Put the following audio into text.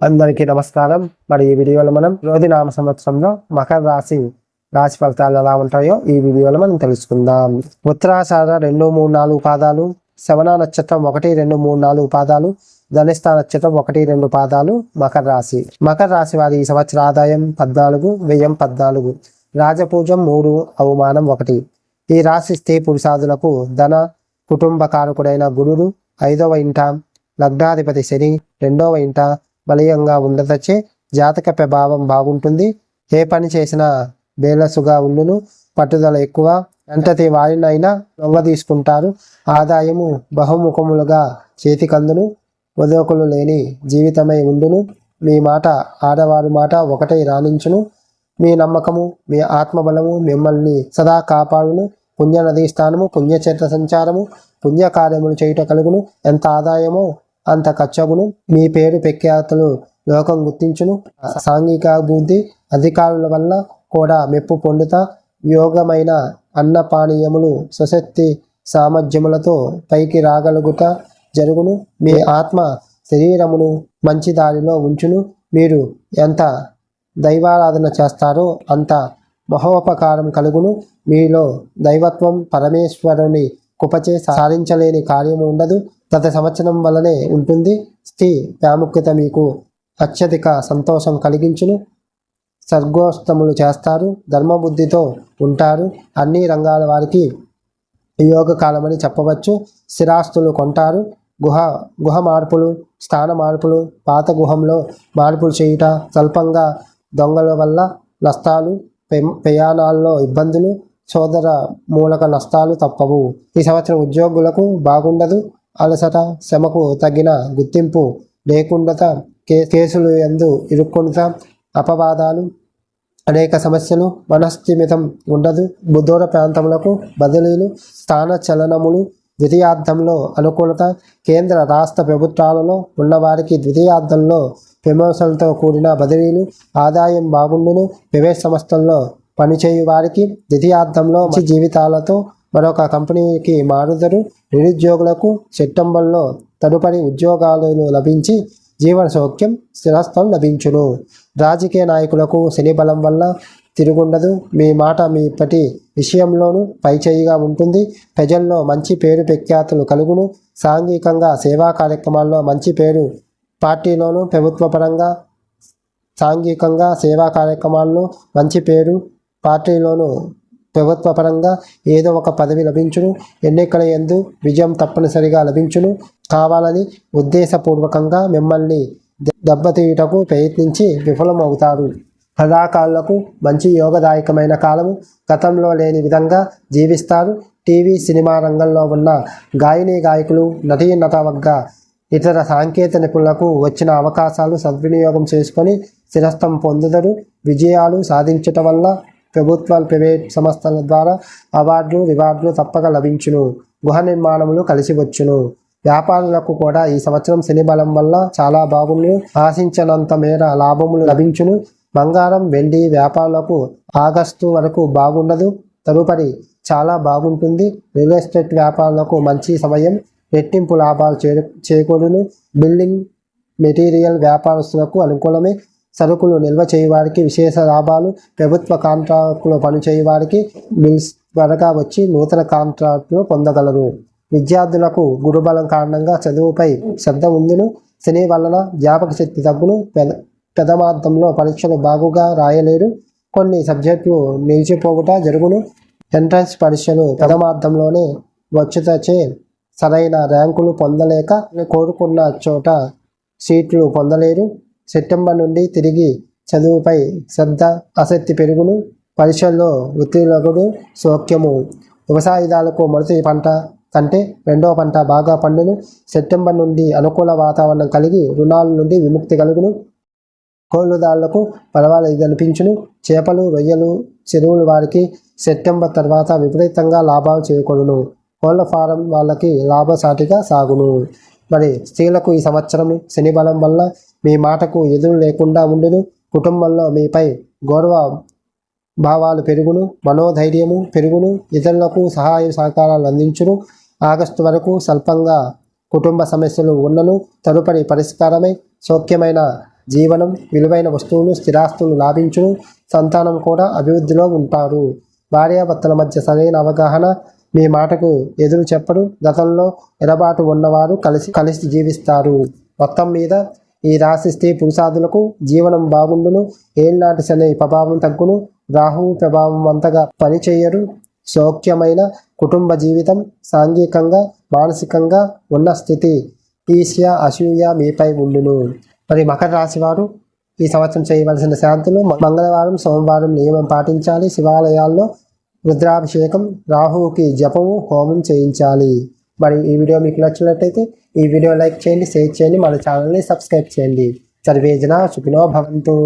అందరికీ నమస్కారం. మరి ఈ వీడియోలో మనం రోజు నామ సంవత్సరంలో మకర రాశి రాశి ఫలితాలు ఎలా ఉంటాయో ఈ వీడియోలో మనం తెలుసుకుందాం. ఉత్తరాషాఢ రెండు మూడు నాలుగు పాదాలు శవణ నక్షత్రం ఒకటి రెండు మూడు నాలుగు పాదాలు ధనిష్ట నక్షత్రం ఒకటి రెండు పాదాలు మకర రాశి. మకర రాశి వారి ఈ సంవత్సర ఆదాయం పద్నాలుగు వ్యయం పద్నాలుగు. రాజపూజం మూడు అవమానం ఒకటి. ఈ రాశి స్త్రీ పురుషాదులకు ధన కుటుంబ కారకుడైన గురుడు ఐదవ ఇంట లగ్నాధిపతి శని రెండవ ఇంట బలీయంగా ఉండదచ్చే జాతక ప్రభావం బాగుంటుంది. ఏ పని చేసినా బేలసుగా ఉండును. పట్టుదల ఎక్కువ. ఎంతటి వారినైనా లొంగ తీసుకుంటారు. ఆదాయము బహుముఖములుగా చేతికందును. వదోకులు లేని జీవితమై ఉండును. మీ మాట ఆడవారి మాట ఒకటై రాణించును. మీ నమ్మకము మీ ఆత్మబలము మిమ్మల్ని సదా కాపాడును. పుణ్య నదీ స్థానము పుణ్యక్షేత్ర సంచారము పుణ్యకార్యములు చేయుట కలుగును. ఎంత ఆదాయమో అంత ఖర్చగును మీ పేరు ప్రఖ్యాతులు లోకం గుర్తించును. సాంఘిక అభివృద్ధి అధికారుల వల్ల కూడా మెప్పు పొందుతా యోగమైన అన్న పానీయములు స్వశక్తి సామర్థ్యములతో పైకి రాగలుగుట జరుగును. మీ ఆత్మ శరీరమును మంచి దారిలో ఉంచును. మీరు ఎంత దైవారాధన చేస్తారో అంత మహోపకారం కలుగును. మీలో దైవత్వం పరమేశ్వరుని కుపచే సాధించలేని కార్యము ఉండదు. గత సంవత్సరం వల్లనే ఉంటుంది. స్త్రీ ప్రాముఖ్యత మీకు అత్యధిక సంతోషం కలిగించును. సర్గోస్తములు చేస్తారు. ధర్మబుద్ధితో ఉంటారు. అన్ని రంగాల వారికి యోగకాలమని చెప్పవచ్చు. స్థిరాస్తులు కొంటారు. గుహ గుహ మార్పులు స్థాన మార్పులు పాత గుహంలో మార్పులు చేయుట స్వల్పంగా దొంగల వల్ల నష్టాలు పెం- ప్రయాణాల్లో ఇబ్బందులు సోదర మూలక నష్టాలు తప్పవు. ఈ సంవత్సరం ఉద్యోగులకు బాగుండదు. అలసట శ్రమకు తగిన గుర్తింపు లేకుండత కే కేసులు ఎందు ఇరుక్కొనుట అపవాదాలు అనేక సమస్యలు మనస్థిమితం ఉండదు. బుద్ధూర ప్రాంతములకు బదిలీలు స్థాన చలనములు ద్వితీయార్థంలో అనుకూలత కేంద్ర రాష్ట్ర ప్రభుత్వాలలో ఉన్నవారికి ద్వితీయార్థంలో ప్రమోషన్లతో కూడిన బదిలీలు ఆదాయం బాగుండును ప్రవేశ సంస్థల్లో పనిచేయు వారికి ద్వితీయార్థంలో మంచి జీవితాలతో మరొక కంపెనీకి మారుదరు నిరుద్యోగులకు సెప్టెంబర్లో తదుపరి ఉద్యోగాలను లభించి జీవన సౌఖ్యం స్థిరస్థం లభించును. రాజకీయ నాయకులకు శని బలం వల్ల తిరుగుండదు. మీ మాట మీ ప్రతి విషయంలోనూ పైచేయిగా ఉంటుంది. ప్రజల్లో మంచి పేరు ప్రఖ్యాతులు కలుగును. సాంఘికంగా సేవా కార్యక్రమాల్లో మంచి పేరు పార్టీలోను ప్రభుత్వ పరంగా సాంఘికంగా సేవా కార్యక్రమాల్లో మంచి పేరు పార్టీలోనూ ప్రభుత్వ పరంగా ఏదో ఒక పదవి లభించును. ఎన్నికల ఎందు విజయం తప్పనిసరిగా లభించును. కావాలని ఉద్దేశపూర్వకంగా మిమ్మల్ని దెబ్బతీయుటకు ప్రయత్నించి విఫలమవుతారు. కళాకారులకు మంచి యోగదాయకమైన కాలము గతంలో లేని విధంగా జీవిస్తారు. టీవీ సినిమా రంగంలో ఉన్న గాయని గాయకులు నటీ వర్గ ఇతర సాంకేతిక నిపుణులకు వచ్చిన అవకాశాలు సద్వినియోగం చేసుకొని స్థిరస్థం పొందుదరు. విజయాలు సాధించటం వల్ల ప్రభుత్వ ప్రైవేట్ సంస్థల ద్వారా అవార్డులు రివార్డులు తప్పక లభించును. గృహ నిర్మాణములు కలిసి వచ్చును. వ్యాపారులకు కూడా ఈ సంవత్సరం శని బలం వల్ల చాలా బాగుండు. ఆశించినంత మేర లాభములు లభించును. బంగారం వెండి వ్యాపారులకు ఆగస్టు వరకు బాగుండదు. తదుపరి చాలా బాగుంటుంది. రియల్ ఎస్టేట్ వ్యాపారులకు మంచి సమయం రెట్టింపు లాభాలు చేరు చేకూరును. బిల్డింగ్ మెటీరియల్ వ్యాపారస్తులకు అనుకూలమే. సరుకులు నిల్వ చేయవారికి విశేష లాభాలు ప్రభుత్వ కాంట్రాక్టులో పనిచేయవారికి మిల్స్ బిల్స్ త్వరగా వచ్చి నూతన కాంట్రాక్టులు పొందగలరు. విద్యార్థులకు గురుబలం కారణంగా చదువుపై శ్రద్ధ ఉందును. శని వలన జ్ఞాపక శక్తి తగ్గును. పెద పెదమార్థంలో పరీక్షలు బాగుగా రాయలేరు. కొన్ని సబ్జెక్టులు నిలిచిపోవుట జరుగును. ఎంట్రన్స్ పరీక్షలు ప్రథమార్థంలోనే వచ్చుతచే సరైన ర్యాంకులు పొందలేక కోరుకున్న చోట సీట్లు పొందలేరు. సెప్టెంబర్ నుండి తిరిగి చదువుపై శ్రద్ధ ఆసక్తి పెరుగును పరీక్షల్లో ఉత్తీర్ణుడు సౌఖ్యము. వ్యవసాయదారులకు మొదటి పంట కంటే రెండవ పంట బాగా పండును. సెప్టెంబర్ నుండి అనుకూల వాతావరణం కలిగి రుణాల నుండి విముక్తి కలుగును. కోళ్ళుదారులకు పర్వాలేదు అనిపించును చేపలు రొయ్యలు చెరువులు వారికి సెప్టెంబర్ తర్వాత విపరీతంగా లాభాలు చేకూరును. కోళ్ళ ఫారం వాళ్ళకి లాభసాటిగా సాగును. మరి స్త్రీలకు ఈ సంవత్సరం శని బలం వల్ల మీ మాటకు ఎదురు లేకుండా ఉండును. కుటుంబంలో మీపై గౌరవ భావాలు పెరుగును మనోధైర్యము పెరుగును ఇతరులకు సహాయ సహకారాలు అందించును. ఆగస్టు వరకు స్వల్పంగా కుటుంబ సమస్యలు ఉన్నను. తదుపరి పరిష్కారమై సౌఖ్యమైన జీవనం విలువైన వస్తువులు స్థిరాస్తులు లాభించును. సంతానం కూడా అభివృద్ధిలో ఉంటారు. భార్యాభర్తల మధ్య సరైన అవగాహన మీ మాటకు ఎదురు చెప్పడు. గతంలో ఎడబాటు ఉన్నవారు కలిసి కలిసి జీవిస్తారు. మొత్తం మీద ఈ రాశి స్త్రీ పురుషాదులకు జీవనం బాగుండును. ఏళ్ళనాటి శని ప్రభావం తగ్గును. రాహువు ప్రభావం అంతగా పనిచేయరు సౌఖ్యమైన కుటుంబ జీవితం సాంఘికంగా మానసికంగా ఉన్న స్థితి ఈర్ష్య అసూయ మీపై ఉండును. మరి మకర రాశి వారు ఈ సంవత్సరం చేయవలసిన శాంతులు మంగళవారం సోమవారం నియమం పాటించాలి. శివాలయాల్లో రుద్రాభిషేకం రాహువుకి జపము హోమం చేయించాలి. మరి ఈ వీడియో మీకు నచ్చినట్లయితే ఈ వీడియో లైక్ చేయండి షేర్ చేయండి మన ఛానల్ని సబ్స్క్రైబ్ చేయండి. సర్వేజన సుఖినో భవంతు.